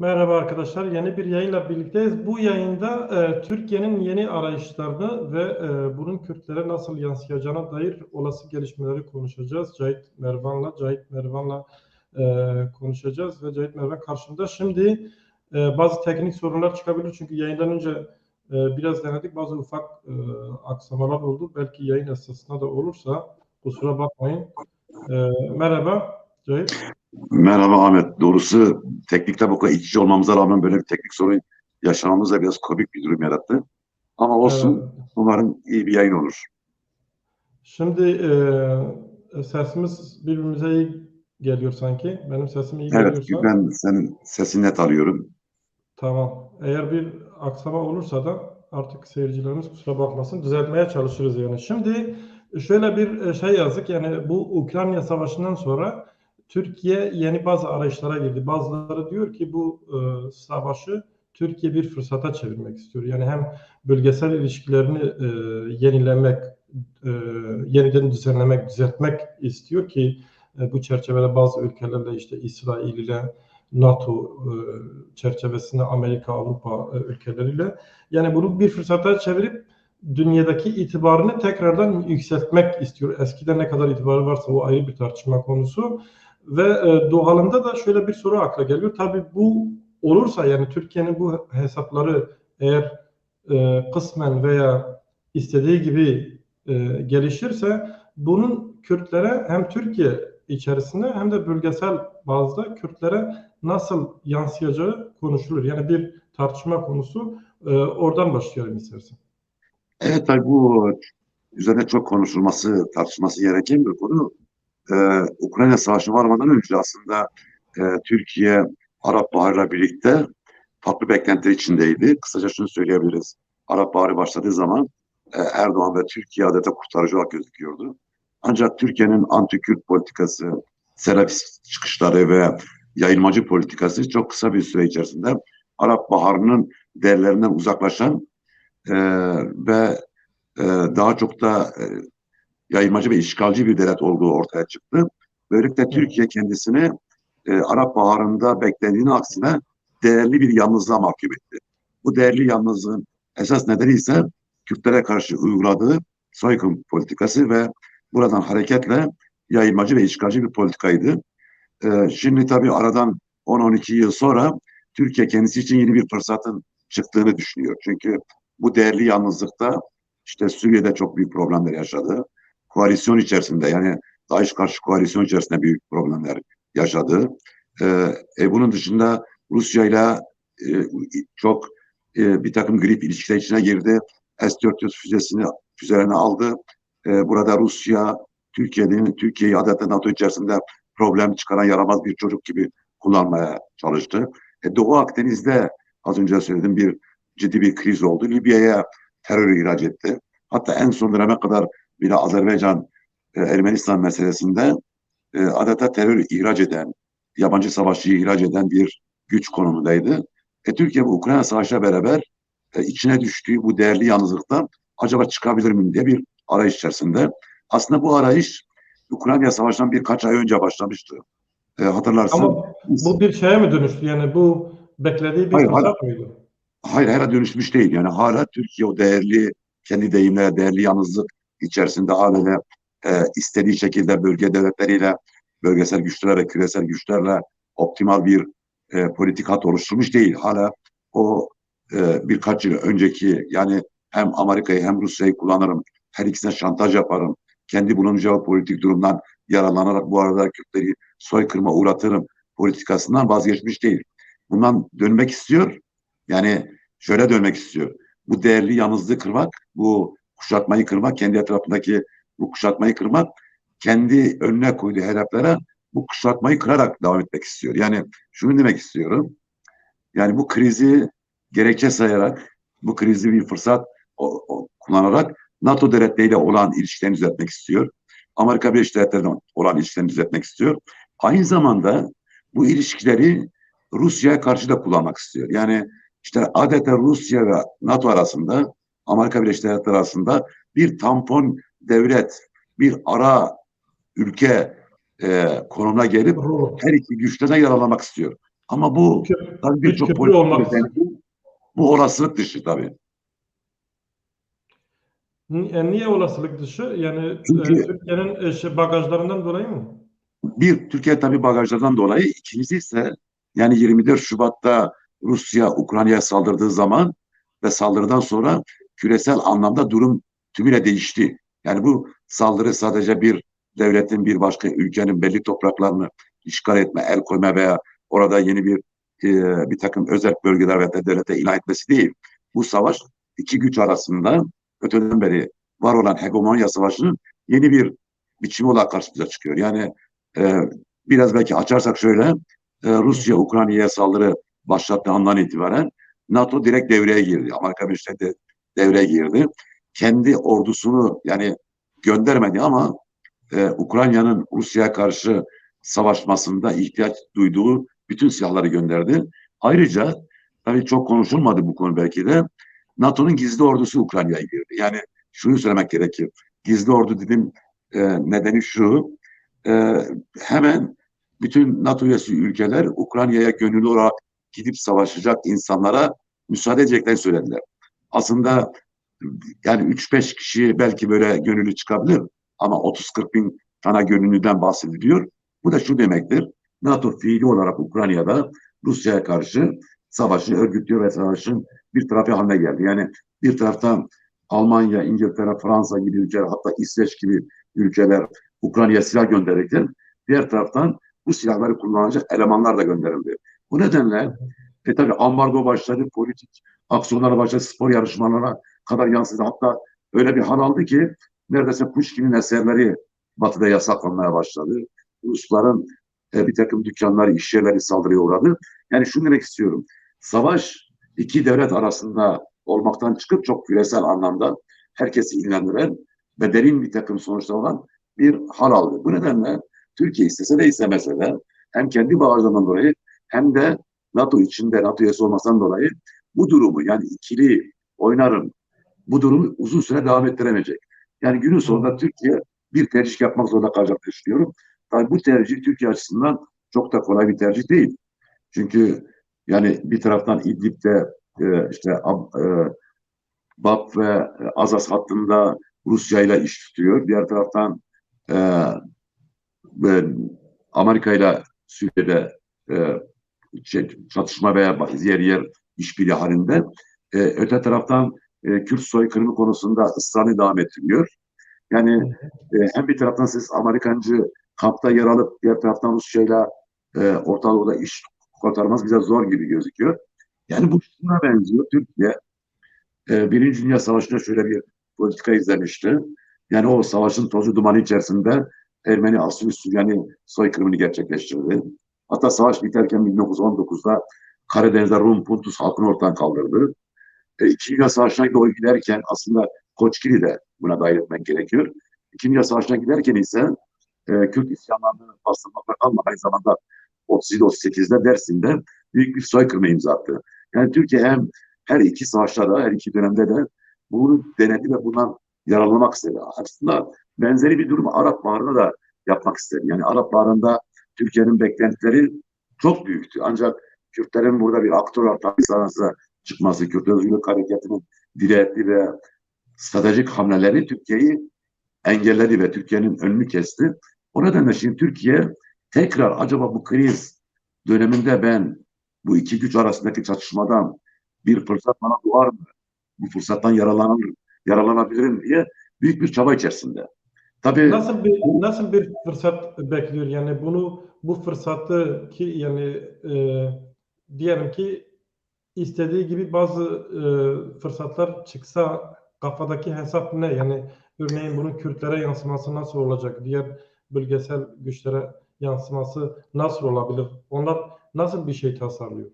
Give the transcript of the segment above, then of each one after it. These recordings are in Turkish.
Merhaba arkadaşlar, yeni bir yayınla birlikteyiz. Bu yayında e, Türkiye'nin yeni arayışlarını ve e, bunun Kürtlere nasıl yansıyacağına dair olası gelişmeleri konuşacağız. Cahit Mervan'la, Cahit Mervan'la e, konuşacağız ve Cahit Mervan karşımda. Şimdi e, bazı teknik sorunlar çıkabilir çünkü yayından önce e, biraz denedik. Bazı ufak e, aksamalar oldu. Belki yayın esnasında da olursa kusura bakmayın. E, merhaba Cahit. Merhaba Ahmet. Doğrusu teknikte bu kadar iç içe olmamıza rağmen böyle bir teknik sorun yaşamamız da biraz komik bir durum yarattı. Ama olsun. Evet. Umarım iyi bir yayın olur. Şimdi e, sesimiz birbirimize iyi geliyor sanki. Benim sesim iyi Evet, geliyorsa ben senin sesini net alıyorum. tamam. Eğer bir aksama olursa da artık seyircilerimiz kusura bakmasın. Düzeltmeye çalışırız yani. Şimdi şöyle bir e, şey yazdık. Yani bu Ukrayna Savaşı'ndan sonra Türkiye yeni bazı arayışlara girdi. Bazıları diyor ki bu e, savaşı Türkiye bir fırsata çevirmek istiyor. Yani hem bölgesel ilişkilerini e, yenilemek, e, yeniden düzenlemek, düzeltmek istiyor ki e, bu çerçevede bazı ülkelerle işte İsrail ile NATO e, çerçevesinde Amerika, Avrupa e, ülkeleriyle yani bunu bir fırsata çevirip dünyadaki itibarını tekrardan yükseltmek istiyor. Eskiden ne kadar itibarı varsa o ayrı bir tartışma konusu. Ve e, doğalında da şöyle bir soru akla geliyor. Tabii bu olursa yani Türkiye'nin bu hesapları eğer e, kısmen veya istediği gibi e, gelişirse bunun Kürtlere hem Türkiye içerisinde hem de bölgesel bazda Kürtlere nasıl yansıyacağı konuşulur. Yani bir tartışma konusu e, oradan başlayalım istersen. Evet tabii bu üzerine çok konuşulması, tartışılması gereken bir konu. Ee, Ukrayna Savaşı varmadan önce aslında e, Türkiye Arap Baharı'yla birlikte farklı beklentiler içindeydi. Kısaca şunu söyleyebiliriz. Arap Baharı başladığı zaman e, Erdoğan ve Türkiye adeta kurtarıcı olarak gözüküyordu. Ancak Türkiye'nin anti-Kürt politikası, Selefist çıkışları ve yayılmacı politikası çok kısa bir süre içerisinde Arap Baharı'nın değerlerinden uzaklaşan e, ve e, daha çok da e, yayılmacı ve işgalci bir devlet olduğu ortaya çıktı. Böylelikle Türkiye kendisini e, Arap Baharı'nda beklediğinin aksine değerli bir yalnızlığa mahkum etti. Bu değerli yalnızlığın esas nedeni ise Kürtlere karşı uyguladığı soykırım politikası ve buradan hareketle yayılmacı ve işgalci bir politikaydı. E, şimdi tabii aradan 10-12 yıl sonra Türkiye kendisi için yeni bir fırsatın çıktığını düşünüyor. Çünkü bu değerli yalnızlıkta işte Suriye'de çok büyük problemler yaşadı. Koalisyon içerisinde yani DAEŞ karşı koalisyon içerisinde büyük problemler yaşadı. Ee, e, bunun dışında Rusya ile e, çok e, bir takım grip ilişkiler içine girdi. S-400 füzesini füzelerini aldı. E, burada Rusya Türkiye'nin Türkiye'yi adeta NATO içerisinde problem çıkaran yaramaz bir çocuk gibi kullanmaya çalıştı. E, Doğu Akdeniz'de az önce söyledim bir ciddi bir kriz oldu. Libya'ya terör ihraç etti. Hatta en son döneme kadar bile Azerbaycan e, Ermenistan meselesinde e, adeta terör ihraç eden, yabancı savaşçıyı ihraç eden bir güç konumundaydı. E, Türkiye bu Ukrayna Savaşı'yla beraber e, içine düştüğü bu değerli yalnızlıktan acaba çıkabilir miyim diye bir arayış içerisinde. Aslında bu arayış Ukrayna Savaşı'ndan birkaç ay önce başlamıştı. E, hatırlarsın. Ama bu bir şeye mi dönüştü? Yani bu beklediği bir Hayır, fırsat mıydı? Hayır hala dönüşmüş değil. Yani hala Türkiye o değerli, kendi deyimlere değerli yalnızlık içerisinde hala e, istediği şekilde bölge devletleriyle, bölgesel güçlerle, küresel güçlerle optimal bir e, politik hat oluşturmuş değil. Hala o e, birkaç yıl önceki yani hem Amerika'yı hem Rusya'yı kullanırım, her ikisine şantaj yaparım, kendi bulunacağı politik durumdan yararlanarak bu arada Kürtleri soykırıma uğratırım politikasından vazgeçmiş değil. Bundan dönmek istiyor. Yani şöyle dönmek istiyor. Bu değerli yalnızlığı kırmak, bu kuşatmayı kırmak, kendi etrafındaki bu kuşatmayı kırmak, kendi önüne koyduğu hedeflere bu kuşatmayı kırarak devam etmek istiyor. Yani şunu demek istiyorum. Yani bu krizi gerekçe sayarak, bu krizi bir fırsat o, o, kullanarak NATO devletleriyle olan ilişkilerini düzeltmek istiyor. Amerika Birleşik Devletleri'yle olan ilişkilerini düzeltmek istiyor. Aynı zamanda bu ilişkileri Rusya'ya karşı da kullanmak istiyor. Yani işte adeta Rusya ve NATO arasında, Amerika Birleşik Devletleri arasında bir tampon devlet, bir ara ülke e, konumuna gelip her iki güçten yaralamak istiyor. Ama bu birçok politik bu olasılık dışı tabii. E, Niye olasılık dışı? Yani Çünkü- e, Türkiye'nin e, şey, bagajlarından dolayı mı? Bir, Türkiye tabii bagajlardan dolayı. İkincisi ise yani 24 Şubat'ta Rusya Ukrayna'ya saldırdığı zaman ve saldırıdan sonra küresel anlamda durum tümüyle değişti. Yani bu saldırı sadece bir devletin bir başka ülkenin belli topraklarını işgal etme, el koyma veya orada yeni bir e, bir takım özel bölgeler ve de devlete ilan etmesi değil. Bu savaş iki güç arasında öteden beri var olan hegemonya savaşının yeni bir biçimi olarak karşımıza çıkıyor. Yani ee, biraz belki açarsak şöyle, e, Rusya Ukrayna'ya saldırı başlattığı andan itibaren NATO direkt devreye girdi. Amerika Birleşik devreye girdi. Kendi ordusunu yani göndermedi ama e, Ukrayna'nın Rusya'ya karşı savaşmasında ihtiyaç duyduğu bütün silahları gönderdi. Ayrıca tabii çok konuşulmadı bu konu belki de NATO'nun gizli ordusu Ukrayna'ya girdi. Yani şunu söylemek gerekir. Gizli ordu dedim e, nedeni şu, e, hemen bütün NATO üyesi ülkeler Ukrayna'ya gönüllü olarak gidip savaşacak insanlara müsaade edeceklerini söylediler. Aslında yani 3-5 kişi belki böyle gönüllü çıkabilir ama 30-40 bin tane gönüllüden bahsediliyor. Bu da şu demektir. NATO fiili olarak Ukrayna'da Rusya'ya karşı savaşı örgütlüyor ve savaşın bir tarafı haline geldi. Yani bir taraftan Almanya, İngiltere, Fransa gibi ülkeler hatta İsveç gibi ülkeler Ukrayna'ya silah gönderirken diğer taraftan bu silahları kullanacak elemanlar da gönderildi. Bu nedenle e tabi ambargo başladı, politik aksiyonlara başladı, spor yarışmalarına kadar yansıdı. Hatta öyle bir hal aldı ki neredeyse Pushkin'in eserleri batıda yasaklanmaya başladı. Rusların e, bir takım dükkanları, iş yerleri saldırıya uğradı. Yani şunu demek istiyorum. Savaş iki devlet arasında olmaktan çıkıp çok küresel anlamda herkesi ilgilendiren ve derin bir takım sonuçlar olan bir hal aldı. Bu nedenle Türkiye istese de istemese de hem kendi bağırlarından dolayı hem de NATO içinde NATO üyesi olmasından dolayı bu durumu yani ikili oynarım bu durumu uzun süre devam ettiremeyecek. Yani günün sonunda Türkiye bir tercih yapmak zorunda kalacak düşünüyorum. Tabii bu tercih Türkiye açısından çok da kolay bir tercih değil. Çünkü yani bir taraftan İdlib'de e, işte e, BAP ve e, Azaz hattında Rusya ile iş tutuyor. Diğer taraftan e, ve Amerika ile Suriye'de e, şey, çatışma veya yer yer işbirliği halinde. E, öte taraftan e, Kürt soykırımı konusunda ısrarını devam ettiriyor. Yani e, hem bir taraftan siz Amerikancı kampta yer alıp diğer taraftan Rusya'yla e, Orta Doğu'da iş kotarmaz bize zor gibi gözüküyor. Yani bu şuna benziyor. Türkiye e, Birinci Dünya Savaşı'nda şöyle bir politika izlemişti. Yani o savaşın tozu dumanı içerisinde Ermeni Asuri Süryani soykırımını gerçekleştirdi. Hatta savaş biterken 1919'da Karadeniz'de Rum Puntus halkını ortadan kaldırdı. E, İkinci Dünya Savaşı'na doğru giderken aslında Koçkili de buna dahil etmek gerekiyor. İkinci Dünya Savaşı'na giderken ise e, Kürt isyanlarını bastırmakla kalmadı. Aynı zamanda 37-38'de Dersim'de büyük bir soykırıma imza attı. Yani Türkiye hem her iki savaşta da, her iki dönemde de bunu denedi ve bundan yararlanmak istedi. Aslında benzeri bir durum Arap Baharı'nda da yapmak istedi. Yani Arap Baharı'nda Türkiye'nin beklentileri çok büyüktü. Ancak Kürtlerin burada bir aktör olarak sahnesine çıkması, Kürt Özgürlük Hareketi'nin direttiği ve stratejik hamleleri Türkiye'yi engelledi ve Türkiye'nin önünü kesti. O nedenle şimdi Türkiye tekrar acaba bu kriz döneminde ben bu iki güç arasındaki çatışmadan bir fırsat bana doğar mı? Bu fırsattan yararlanır, yararlanabilirim diye büyük bir çaba içerisinde. Tabii Nasıl bir nasıl bir fırsat bekliyor? Yani bunu bu fırsatı ki yani e, diyelim ki istediği gibi bazı e, fırsatlar çıksa kafadaki hesap ne? Yani örneğin bunun Kürtlere yansıması nasıl olacak? Diğer bölgesel güçlere yansıması nasıl olabilir? Onlar nasıl bir şey tasarlıyor?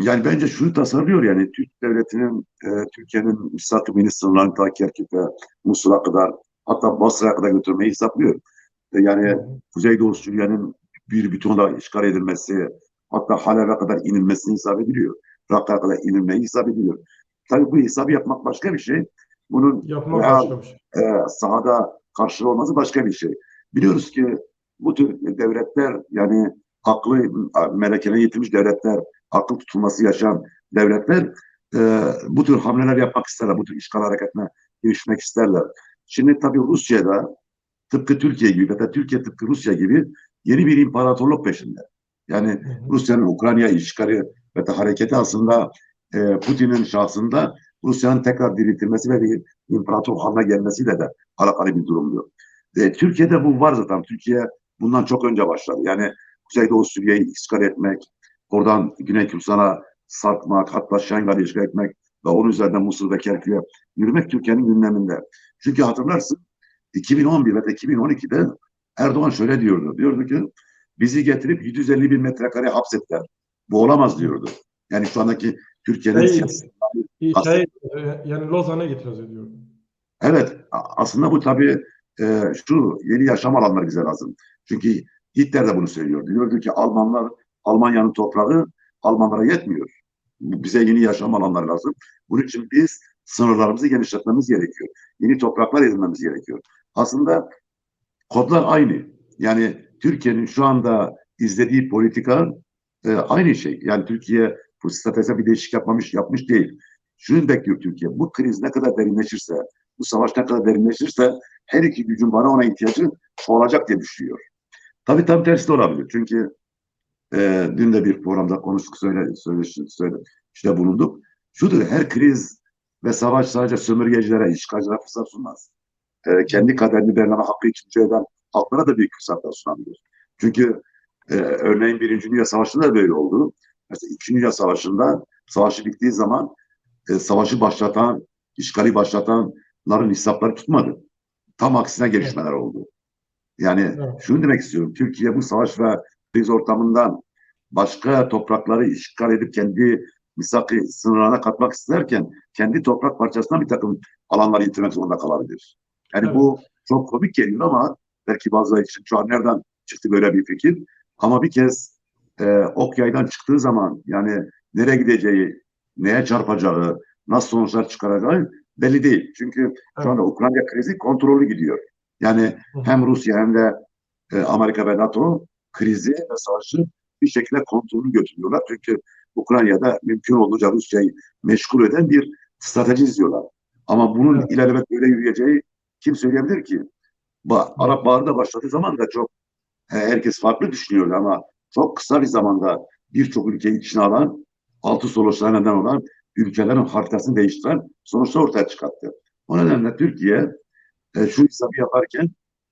Yani bence şunu tasarlıyor yani Türk devletinin e, Türkiye'nin misafir sınırlarını ta Kerkük ve Musul'a kadar hatta Basra'ya kadar götürmeyi hesaplıyor. E, yani Kuzeydoğu Suriye'nin bir bütün olarak işgal edilmesi hatta Halep'e kadar inilmesini hesap ediliyor. Rakka'ya kadar inilmeyi hesap ediliyor. Tabii bu hesabı yapmak başka bir şey. Bunun Yapmak real, başka bir şey. e, sahada karşılığı olması başka bir şey. Biliyoruz ki bu tür devletler yani aklı melekene yitirmiş devletler, akıl tutulması yaşayan devletler e, bu tür hamleler yapmak isterler, bu tür işgal hareketine girişmek isterler. Şimdi tabii Rusya'da tıpkı Türkiye gibi, hatta Türkiye tıpkı Rusya gibi yeni bir imparatorluk peşinde. Yani. Rusya'nın Ukrayna işgali ve de hareketi aslında e, Putin'in şahsında Rusya'nın tekrar diriltilmesi ve bir imparator haline gelmesiyle de alakalı bir durumdu. E, Türkiye'de bu var zaten. Türkiye bundan çok önce başladı. Yani Kuzeydoğu Suriye'yi işgal etmek, oradan Güney Kürdistan'a sarkmak, hatta Şengal'i işgal etmek ve onun üzerinden Mısır ve Kerkük'e yürümek Türkiye'nin gündeminde. Çünkü hatırlarsın 2011 ve 2012'de Erdoğan şöyle diyordu. Diyordu ki bizi getirip 750 bin metrekare hapsettiler. Bu olamaz diyordu. Yani şu andaki Türkiye'nin Şey, siyasi Şey, yani Lozan'a itiraz ediyor. Evet, aslında bu tabii e, şu yeni yaşam alanları bize lazım. Çünkü Hitler de bunu söylüyordu. Diyordu ki Almanlar, Almanya'nın toprağı Almanlara yetmiyor. Bize yeni yaşam alanları lazım. Bunun için biz sınırlarımızı genişletmemiz gerekiyor. Yeni topraklar edinmemiz gerekiyor. Aslında kodlar aynı. Yani Türkiye'nin şu anda izlediği politika e, aynı şey. Yani Türkiye bu stratejide bir değişik yapmamış, yapmış değil. Şunu bekliyor Türkiye. Bu kriz ne kadar derinleşirse, bu savaş ne kadar derinleşirse her iki gücün bana ona ihtiyacı olacak diye düşünüyor. Tabii tam tersi de olabilir. Çünkü e, dün de bir programda konuştuk, söyle, söyle, söyle, işte bulunduk. Şudur, her kriz ve savaş sadece sömürgecilere, işgalcilere fırsat sunmaz. E, kendi kaderini belirleme hakkı için eden halklara da büyük fırsatlar sunabilir. Çünkü e, örneğin Birinci Dünya Savaşı'nda da böyle oldu. Mesela İkinci Dünya Savaşı'nda savaşı bittiği zaman e, savaşı başlatan, işgali başlatanların hesapları tutmadı. Tam aksine gelişmeler oldu. Yani Evet. şunu demek istiyorum. Türkiye bu savaş ve kriz ortamından başka toprakları işgal edip kendi misaki sınırlarına katmak isterken kendi toprak parçasına bir takım alanları yitirmek zorunda kalabilir. Yani Evet. bu çok komik geliyor ama belki bazıları için şu an nereden çıktı böyle bir fikir. Ama bir kez e, ok yaydan çıktığı zaman yani nereye gideceği, neye çarpacağı, nasıl sonuçlar çıkaracağı belli değil. Çünkü şu anda Ukrayna krizi kontrollü gidiyor. Yani hem Rusya hem de e, Amerika ve NATO krizi ve savaşı bir şekilde kontrolü götürüyorlar. Çünkü Ukrayna'da mümkün olduğunca Rusya'yı meşgul eden bir strateji izliyorlar. Ama bunun Evet. ilerlemek böyle yürüyeceği kim söyleyebilir ki? Ba Arap Baharı da başladığı zaman da çok e, herkes farklı düşünüyordu ama çok kısa bir zamanda birçok ülkeyi içine alan, altı sonuçlara neden olan ülkelerin haritasını değiştiren sonuçlar ortaya çıkarttı. O nedenle Türkiye e, şu hesabı yaparken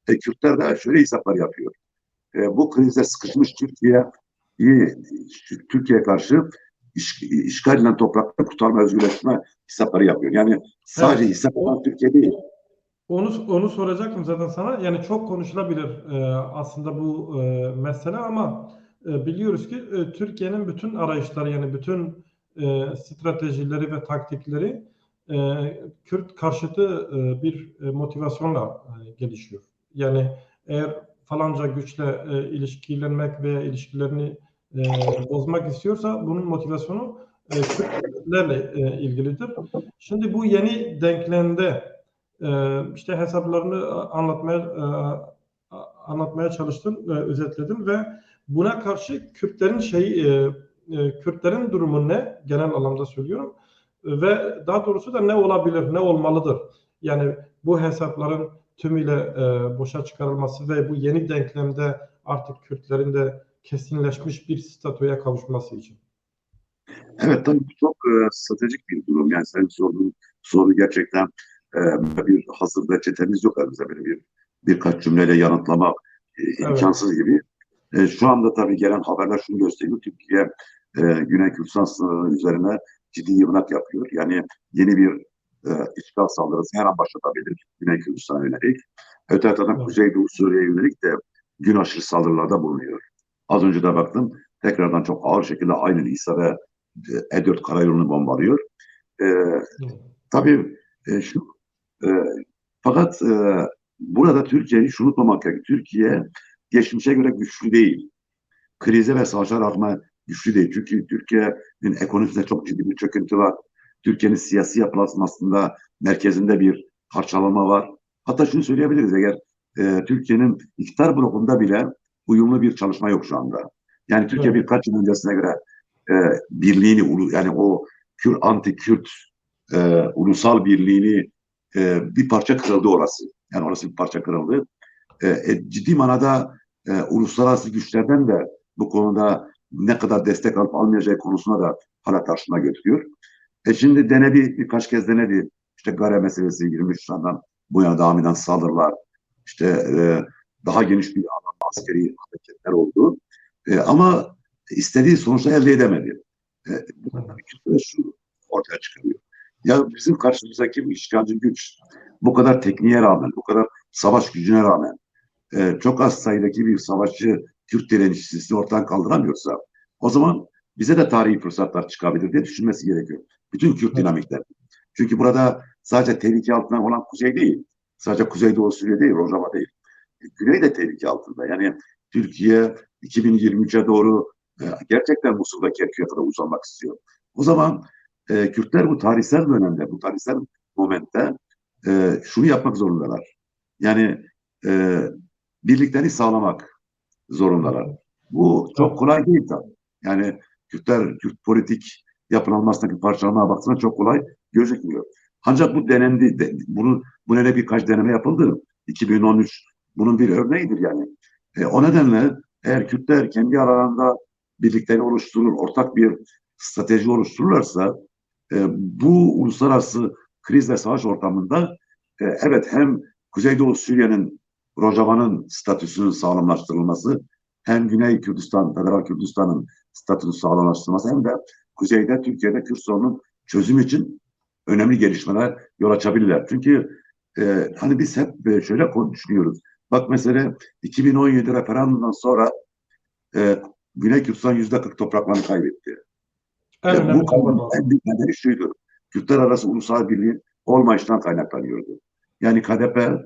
e, Kürtler de şöyle hesaplar yapıyor. E, bu krizde sıkışmış Türkiye'yi Türkiye'ye karşı iş, işgal edilen toprakları kurtarma, özgürleştirme hesapları yapıyor. Yani sadece Evet. hesap yapan Türkiye değil. Onu onu soracaktım zaten sana. Yani çok konuşulabilir e, aslında bu e, mesele ama e, biliyoruz ki e, Türkiye'nin bütün arayışları yani bütün e, stratejileri ve taktikleri e, Kürt karşıtı e, bir e, motivasyonla e, gelişiyor. Yani eğer falanca güçle e, ilişkilenmek veya ilişkilerini e, bozmak istiyorsa bunun motivasyonu e, Kürtlerle e, ilgilidir. Şimdi bu yeni denklemde işte hesaplarını anlatmaya e, anlatmaya çalıştım, e, özetledim ve buna karşı Kürtlerin şey e, e, Kürtlerin durumu ne genel anlamda söylüyorum E, ve daha doğrusu da ne olabilir, ne olmalıdır? Yani bu hesapların tümüyle e, boşa çıkarılması ve bu yeni denklemde artık Kürtlerin de kesinleşmiş bir statüye kavuşması için. Evet tabii bu çok e, stratejik bir durum. Yani senin sorduğun soru gerçekten e, bir hazır reçetemiz yok elimizde böyle bir birkaç cümleyle yanıtlamak e, imkansız gibi. E, şu anda tabii gelen haberler şunu gösteriyor. Türkiye e, Güney Kürdistan sınırı üzerine ciddi yığınak yapıyor. Yani yeni bir e, işgal saldırısı her an başlatabilir Güney Kürdistan'a yönelik. Öte taraftan Evet. Kuzeydoğu Suriye'ye yönelik de gün aşırı saldırılarda bulunuyor. Az önce de baktım tekrardan çok ağır şekilde aynı İsa ve e, E4 karayolunu bombalıyor. E, tabii e, şu e, fakat e, burada Türkiye'yi şunu unutmamak gerekiyor. Türkiye geçmişe göre güçlü değil. Krize ve savaşa rağmen güçlü değil. Çünkü Türkiye'nin ekonomisinde çok ciddi bir çöküntü var. Türkiye'nin siyasi yapılanmasında merkezinde bir parçalanma var. Hatta şunu söyleyebiliriz eğer e, Türkiye'nin iktidar blokunda bile uyumlu bir çalışma yok şu anda. Yani Türkiye Evet. birkaç yıl öncesine göre e, birliğini, yani o Kür, anti-Kürt e, ulusal birliğini e, bir parça kırıldı orası. Yani orası bir parça kırıldı. E, e, ciddi manada e, uluslararası güçlerden de bu konuda ne kadar destek alıp almayacağı konusuna da hala tartışma götürüyor. E şimdi denedi, birkaç kez denedi. İşte Gare meselesi 23 Nisan'dan bu yana devam eden saldırılar, işte e, daha geniş bir alanda askeri hareketler oldu. E, ama istediği sonuçta elde edemedi. E, bu de şu ortaya çıkıyor. Ya bizim karşımızdaki işgalci güç bu kadar tekniğe rağmen, bu kadar savaş gücüne rağmen e, çok az sayıdaki bir savaşçı Kürt direnişçisini ortadan kaldıramıyorsa o zaman bize de tarihi fırsatlar çıkabilir diye düşünmesi gerekiyor. Bütün Kürt dinamikler. Çünkü burada sadece tehlike altında olan kuzey değil. Sadece Kuzeydoğu Suriye değil, Rojava değil. E, Güney de tehlike altında. Yani Türkiye 2023'e doğru e, gerçekten Musul'daki Kerkük'e kadar uzanmak istiyor. O zaman e, Kürtler bu tarihsel dönemde, bu tarihsel momentte e, şunu yapmak zorundalar. Yani e, birliklerini sağlamak zorundalar. Bu çok kolay değil tabii. Yani Kürtler, Kürt politik yapılanmasındaki parçalamaya baktığında çok kolay gözükmüyor. Ancak bu denendi, de, bunu, bu ne birkaç deneme yapıldı. 2013 bunun bir örneğidir yani. E, o nedenle eğer Kürtler kendi aralarında birliklerini oluşturur, ortak bir strateji oluştururlarsa e, bu uluslararası kriz ve savaş ortamında e, evet hem Kuzeydoğu Suriye'nin Rojava'nın statüsünün sağlamlaştırılması hem Güney Kürdistan, Federal Kürdistan'ın statüsünün sağlamlaştırılması hem de Kuzeyde Türkiye'de Kürt sorunun çözümü için önemli gelişmeler yol açabilirler. Çünkü e, hani biz hep şöyle düşünüyoruz. Bak mesela 2017 referandumdan sonra e, Güney Kürdistan yüzde 40 topraklarını kaybetti. En Ve önemli bu. en büyük nedeni şuydu. Kürtler arası ulusal birliğin olmayıştan kaynaklanıyordu. Yani KDP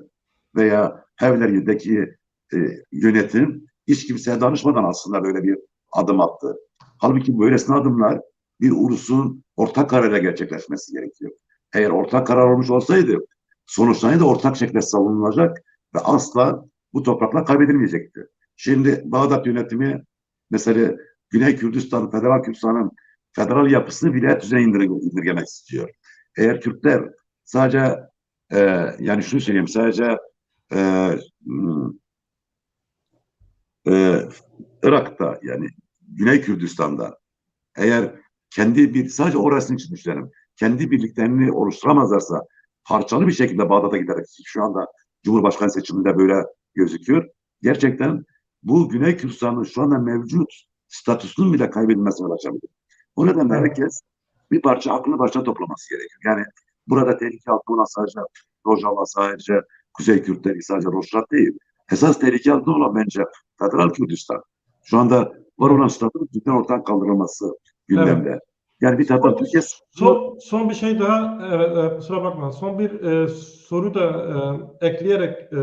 veya Hevleri'deki e, yönetim hiç kimseye danışmadan aslında böyle bir adım attı. Halbuki böylesine adımlar bir ulusun ortak kararıyla gerçekleşmesi gerekiyor. Eğer ortak karar olmuş olsaydı sonuçları da ortak şekilde savunulacak ve asla bu topraklar kaybedilmeyecekti. Şimdi Bağdat yönetimi mesela Güney Kürdistan, Federal Kürdistan'ın federal yapısını vilayet düzeyine indir- indirgemek istiyor. Eğer Kürtler sadece e, yani şunu söyleyeyim sadece e, hmm, e, Irak'ta yani Güney Kürdistan'da eğer kendi bir sadece orasının için düşünelim. Kendi birliklerini oluşturamazlarsa parçalı bir şekilde Bağdat'a giderek şu anda Cumhurbaşkanı seçiminde böyle gözüküyor. Gerçekten bu Güney Kürdistan'ın şu anda mevcut statüsünün bile kaybedilmesine ulaşabilir. O nedenle Evet. herkes bir parça aklını başına toplaması gerekiyor. Yani burada tehlike altında olan sadece Rojava, sadece Kuzey Kürtleri, sadece Rojava değil. Esas tehlike altında olan bence Federal Kürdistan. Şu anda var olan statünün cidden ortadan kaldırılması gündemde. Yani bir taraftan Türkiye Son, son bir şey daha, evet, e, kusura bakma. Son bir e, soru da e, ekleyerek e,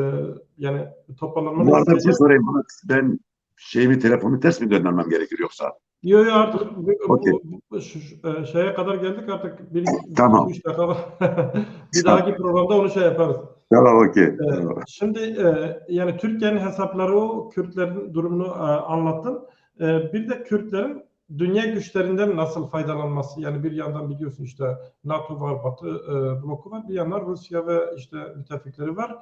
yani toparlanmanı bu arada bir şey sorayım. Ben şeyimi telefonu ters mi döndürmem gerekir yoksa? Yo yo artık bu, bu- bu- e, şeye kadar geldik artık bir, Tamam. üç dakika var. bir dahaki programda onu şey yaparız. Tamam okey. Ee, Şimdi e, yani Türkiye'nin hesapları o Kürtlerin durumunu e, anlattın. E, bir de Kürtlerin dünya güçlerinden nasıl faydalanması yani bir yandan biliyorsun işte NATO var, Batı e, bloku var, bir yandan Rusya ve işte müttefikleri var.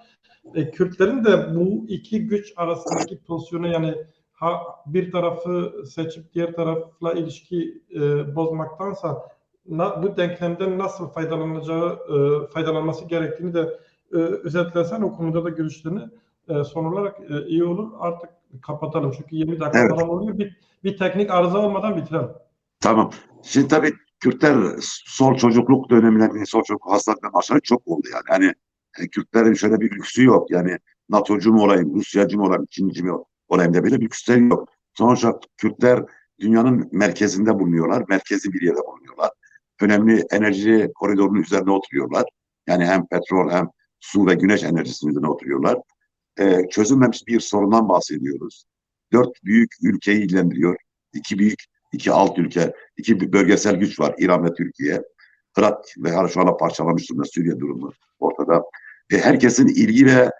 E, Kürtlerin de bu iki güç arasındaki pozisyonu yani ha bir tarafı seçip diğer tarafla ilişki e, bozmaktansa na, bu denklemden nasıl faydalanacağı e, faydalanması gerektiğini de e, özetlesen o konuda da görüşlerini e, son olarak e, iyi olur. Artık kapatalım çünkü 20 dakika Evet. falan oluyor. Bir, bir teknik arıza olmadan bitirelim. Tamam. Şimdi tabii Kürtler sol çocukluk dönemlerinde sol çocukluk hastalıklarının aşağı çok oldu yani. E, Kürtlerin şöyle bir lüksü yok. Yani NATO'cu mu olayım, Rusyacı mı olayım, Çinci mi olayım da böyle bir lüksleri yok. Sonuçta Kürtler dünyanın merkezinde bulunuyorlar. Merkezi bir yerde bulunuyorlar. Önemli enerji koridorunun üzerine oturuyorlar. Yani hem petrol hem su ve güneş enerjisinin üzerine oturuyorlar. Ee, çözülmemiş bir sorundan bahsediyoruz. Dört büyük ülkeyi ilgilendiriyor. İki büyük, iki alt ülke, iki bölgesel güç var. İran ve Türkiye. Irak ve şu anda parçalamış durumda Suriye durumu ortada. E, herkesin ilgi ve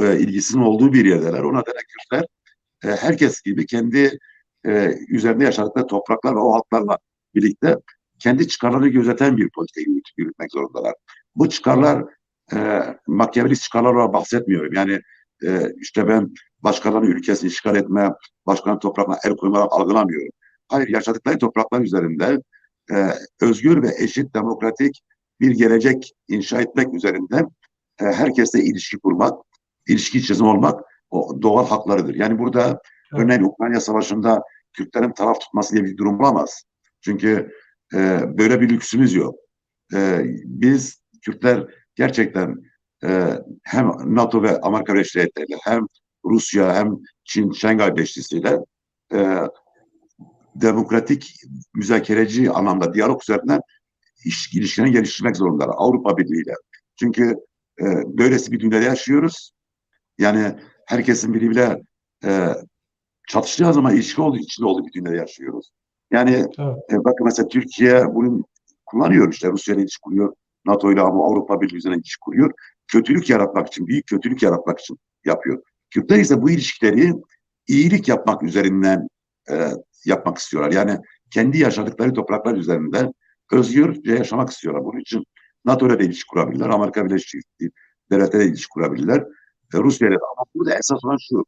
e, ilgisinin olduğu bir yerdeler. O nedenle Kürtler e, herkes gibi kendi e, üzerinde yaşadıkları topraklar o halklarla birlikte kendi çıkarlarını gözeten bir politika yürüt- yürütmek zorundalar. Bu çıkarlar e, makyavelist çıkarlar olarak bahsetmiyorum. Yani e, işte ben başkalarının ülkesini işgal etme, başkalarının topraklarına el koyma olarak algılamıyorum. Hayır, yaşadıkları topraklar üzerinde e, özgür ve eşit demokratik bir gelecek inşa etmek üzerinde e, herkesle ilişki kurmak, ilişki içerisinde olmak o doğal haklarıdır. Yani burada Evet. örneğin Ukrayna Savaşı'nda Kürtlerin taraf tutması diye bir durum olamaz. Çünkü e, böyle bir lüksümüz yok. E, biz Kürtler gerçekten e, hem NATO ve Amerika Birleşik Devletleri hem Rusya hem Çin Şangay Beşlisi'yle e, demokratik müzakereci anlamda diyalog üzerinden iş, ilişkilerini geliştirmek zorundalar Avrupa Birliği ile. Çünkü e, böylesi bir dünyada yaşıyoruz. Yani herkesin birbiriyle e, çatıştığı zaman ilişki olduğu içinde olduğu bir dünyada yaşıyoruz. Yani Evet. e, bakın mesela Türkiye bunu kullanıyor işte Rusya ile ilişki kuruyor. NATO ile ama Avrupa Birliği üzerine ilişki kuruyor. Kötülük yaratmak için, büyük kötülük yaratmak için yapıyor. Kürtler ise bu ilişkileri iyilik yapmak üzerinden e, yapmak istiyorlar. Yani kendi yaşadıkları topraklar üzerinde özgürce yaşamak istiyorlar. Bunun için NATO ile de ilişki kurabilirler. Amerika Birleşik Devletleri ile ilişki kurabilirler. E, Rusya ile. Ama burada esas olan şu.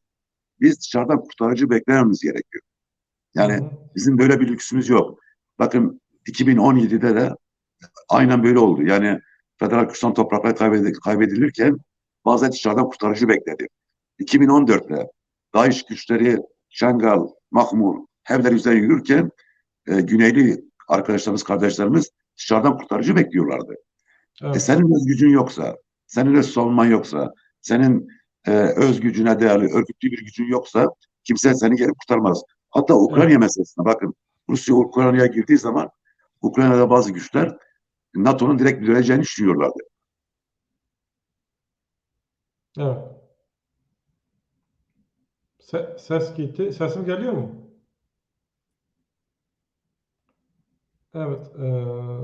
Biz dışarıdan kurtarıcı beklememiz gerekiyor. Yani Hı hı. bizim böyle bir lüksümüz yok. Bakın 2017'de de aynen böyle oldu. Yani Federal Kürdistan toprakları kaybedil- kaybedilirken bazen dışarıdan kurtarıcı bekledi. 2014'te DAEŞ güçleri Şengal, Mahmur, Hevler üzerine yürürken e, Güneyli arkadaşlarımız, kardeşlerimiz dışarıdan kurtarıcı bekliyorlardı. E, Evet. senin öz gücün yoksa, senin öz savunman yoksa, senin e, öz gücüne değerli, örgütlü bir gücün yoksa kimse seni gelip kurtarmaz. Hatta Ukrayna meselesine bakın. Rusya Ukrayna'ya girdiği zaman Ukrayna'da bazı güçler NATO'nun direkt müdahaleceğini düşünüyorlardı. Evet. Se- ses gitti. Sesim geliyor mu? Evet. eee,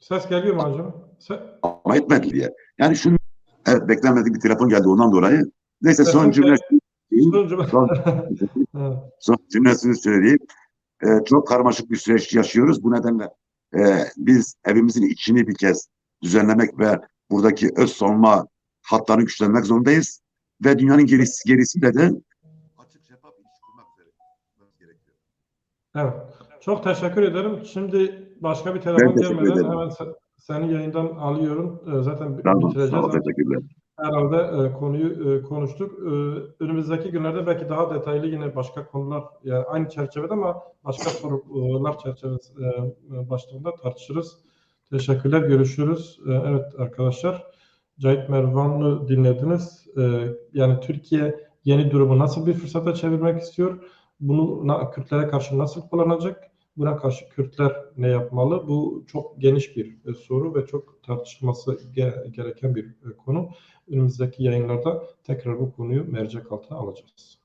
ses geliyor mu acaba? Se- Ama etmedi diye. Yani şunu evet beklenmedik bir telefon geldi ondan dolayı. Neyse son cümle son, Evet. son cümlesini söyleyeyim. Ee, çok karmaşık bir süreç yaşıyoruz. Bu nedenle e, biz evimizin içini bir kez düzenlemek ve buradaki öz savunma hatlarını güçlenmek zorundayız. Ve dünyanın gerisi, gerisiyle de açık şeffaf ilişki kurmak gerekiyor. Evet. Çok teşekkür ederim. Şimdi başka bir telefon gelmeden hemen seni yayından alıyorum. Eee, Zaten Tamam, sağ bitireceğiz. ol, teşekkürler. Herhalde e, konuyu e, konuştuk. E, önümüzdeki günlerde belki daha detaylı yine başka konular yani aynı çerçevede ama başka sorular çerçevesi e, başlığında tartışırız. Teşekkürler. Görüşürüz. E, evet arkadaşlar. Cahit Mervan'ı dinlediniz. Yani Türkiye yeni durumu nasıl bir fırsata çevirmek istiyor? Bunu Kürtlere karşı nasıl kullanacak? Buna karşı Kürtler ne yapmalı? Bu çok geniş bir e, soru ve çok tartışılması ge- gereken bir e, konu önümüzdeki yayınlarda tekrar bu konuyu mercek altına alacağız.